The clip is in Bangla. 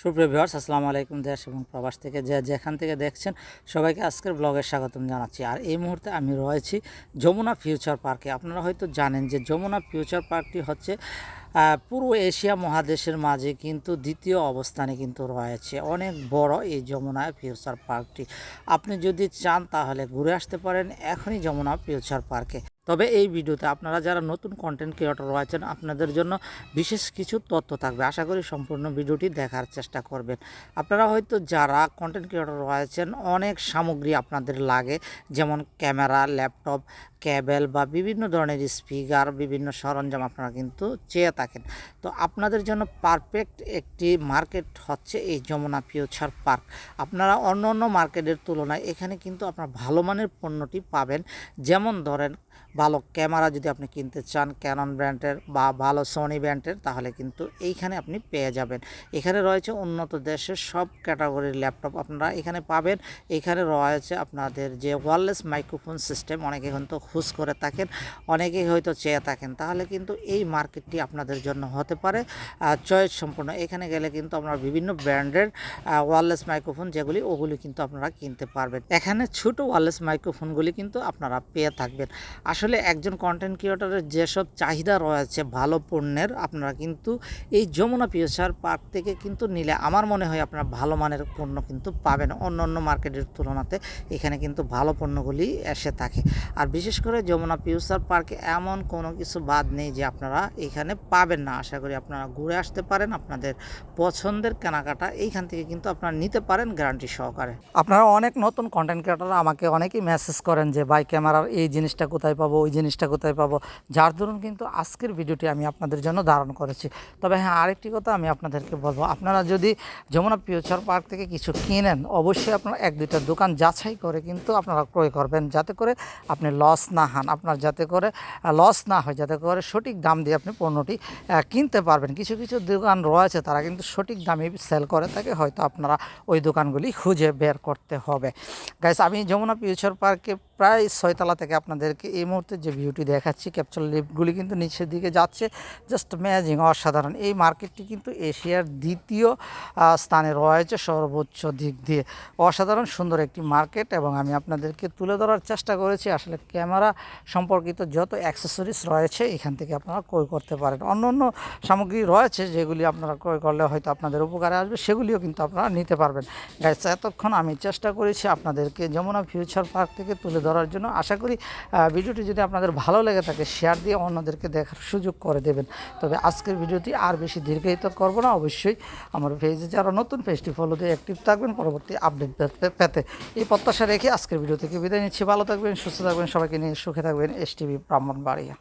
সুপ্রিয় ভিউয়ার্স, আসসালামু আলাইকুম দেশ এবং প্রবাস থেকে যে যেখান থেকে দেখছেন, সবাইকে আজকের ব্লগে স্বাগতম জানাচ্ছি। আর এই মুহূর্তে আমি রয়েছি যমুনা ফিউচার পার্কে আপনারা হয়তো জানেন যে যমুনা ফিউচার পার্কটি হচ্ছে পূর্ব এশিয়া মহাদেশের মাঝে কিন্তু দ্বিতীয় অবস্থানে কিন্তু রয়েছে। অনেক বড় এই যমুনা ফিউচার পার্কটি আপনি যদি চান তাহলে ঘুরে আসতে পারেন এখনই যমুনা ফিউচার পার্কে তবে এই ভিডিওতে আপনারা যারা নতুন কন্টেন্ট ক্রিয়েটর রয়েছেন, আপনাদের জন্য বিশেষ কিছু তথ্য থাকবে। আশা করি সম্পূর্ণ ভিডিওটি দেখার চেষ্টা করবেন। আপনারা হয়তো যারা কন্টেন্ট ক্রিয়েটর রয়েছেন, অনেক সামগ্রী আপনাদের লাগে, যেমন ক্যামেরা, ল্যাপটপ ক্যাবেল বা বিভিন্ন ধরনের স্পিকার বিভিন্ন সরঞ্জাম আপনারা কিন্তু চেয়ে থাকেন। তো আপনাদের জন্য পারফেক্ট একটি মার্কেট হচ্ছে এই যমুনা ফিউচার পার্ক আপনারা অন্য অন্য মার্কেটের তুলনায় এখানে কিন্তু আপনার ভালো মানের পণ্যটি পাবেন। যেমন ধরেন ভালো ক্যামেরা যদি আপনি কিনতে চান ক্যানন ব্র্যান্ডের বা ভালো সোনি ব্র্যান্ডের তাহলে কিন্তু এইখানে আপনি পেয়ে যাবেন। এখানে রয়েছে উন্নত দেশের সব ক্যাটাগরির ল্যাপটপ আপনারা এখানে পাবেন। এখানে রয়েছে আপনাদের যে ওয়্যারলেস মাইক্রোফোন সিস্টেম অনেকে কিন্তু খুশ করে থাকেন অনেকে হয়তো চেয়ে থাকেন। তাহলে কিন্তু এই মার্কেটটি আপনাদের জন্য হতে পারে। চয়েস সম্পূর্ণ। এখানে গেলে কিন্তু আপনারা বিভিন্ন ব্র্যান্ডের ওয়্যারলেস মাইক্রোফোন যেগুলি, ওগুলি কিন্তু আপনারা কিনতে পারবেন। এখানে ছোট ওয়্যারলেস মাইক্রোফোনগুলি কিন্তু আপনারা পেয়ে থাকবেন। আসলে একজন কন্টেন্ট ক্রিয়েটরের যেসব চাহিদা রয়েছে ভালো পণ্যের, আপনারা কিন্তু এই যমুনা ফিউচার পার্ক থেকে কিন্তু নিলে আমার মনে হয় আপনারা ভালো মানের পণ্য কিন্তু পাবেন। অন্য অন্য মার্কেটের তুলনাতে এখানে কিন্তু ভালো পণ্যগুলি এসে থাকে। আর বিশেষ করে যমুনা ফিউচার পার্কে এমন কোনো কিছু বাদ নেই যে আপনারা এখানে পাবেন না। আশা করি আপনারা ঘুরে আসতে পারেন, আপনাদের পছন্দের কেনাকাটা এইখান থেকে কিন্তু আপনারা নিতে পারেন গ্যারান্টি সহকারে। আপনারা অনেক নতুন কন্টেন্ট ক্রিয়েটার আমাকে অনেকেই মেসেজ করেন যে, ভাই ক্যামেরার এই জিনিসটা কোথায় পাবো, ওই জিনিসটা কোথায় পাবো? যার দরুন কিন্তু আজকের ভিডিওটি আমি আপনাদের জন্য ধারণ করেছি। তবে হ্যাঁ আরেকটি কথা আমি আপনাদেরকে বলব। আপনারা যদি যমুনা ফিউচার পার্ক থেকে কিছু কিনেন, অবশ্যই আপনারা এক দুইটা দোকান যাচাই করে কিন্তু আপনারা ক্রয় করবেন। যাতে করে আপনি লস না হান। আপনার যাতে করে লস না হয়, যাতে করে সঠিক দাম দিয়ে আপনি পণ্যটি কিনতে পারবেন। কিছু কিছু দোকান রয়েছে, তারা কিন্তু সঠিক দামে সেল করে থাকে। হয়তো আপনারা ওই দোকানগুলি খুঁজে বের করতে হবে। গাইস, আমি যমুনা ফিউচার পার্কে প্রায় ছয়তলা থেকে আপনাদেরকে এই মুহূর্তে যে ভিউটি দেখাচ্ছি ক্যাপচার লিফটগুলি কিন্তু নিচের দিকে যাচ্ছে। জাস্ট ম্যাজিং অসাধারণ। এই মার্কেটটি কিন্তু এশিয়ার দ্বিতীয় স্থানে রয়েছে সর্বোচ্চ দিক দিয়ে। অসাধারণ, সুন্দর একটি মার্কেট এবং আমি আপনাদেরকে তুলে ধরার চেষ্টা করেছি। আসলে ক্যামেরা সম্পর্কিত যত অ্যাক্সেসরিজ রয়েছে, এখান থেকে আপনারা ক্রয় করতে পারেন। অন্য অন্য সামগ্রী রয়েছে যেগুলি আপনারা ক্রয় করলে হয়তো আপনাদের উপকারে আসবে, সেগুলিও কিন্তু আপনারা নিতে পারবেন। গাইস এতক্ষণ আমি চেষ্টা করেছি আপনাদেরকে যমুনা ফিউচার পার্ক থেকে তুলে ধরার জন্য আশা করি ভিডিওটি যদি আপনাদের ভালো লেগে থাকে শেয়ার দিয়ে অন্যদেরকে দেখার সুযোগ করে দেবেন। তবে আজকের ভিডিওটি আর বেশি দীর্ঘায়িত করব না। অবশ্যই আমার পেজে যারা নতুন পেজটি ফলো দিয়ে অ্যাক্টিভ থাকবেন, পরবর্তী আপডেট পেতে এই প্রত্যাশা রেখে আজকের ভিডিও থেকে বিদায় নিচ্ছি। ভালো থাকবেন, সুস্থ থাকবেন, সবাইকে নিয়ে সুখে থাকবেন। এস টিভি ব্রাহ্মণ ব্রাহ্মণবাড়িয়া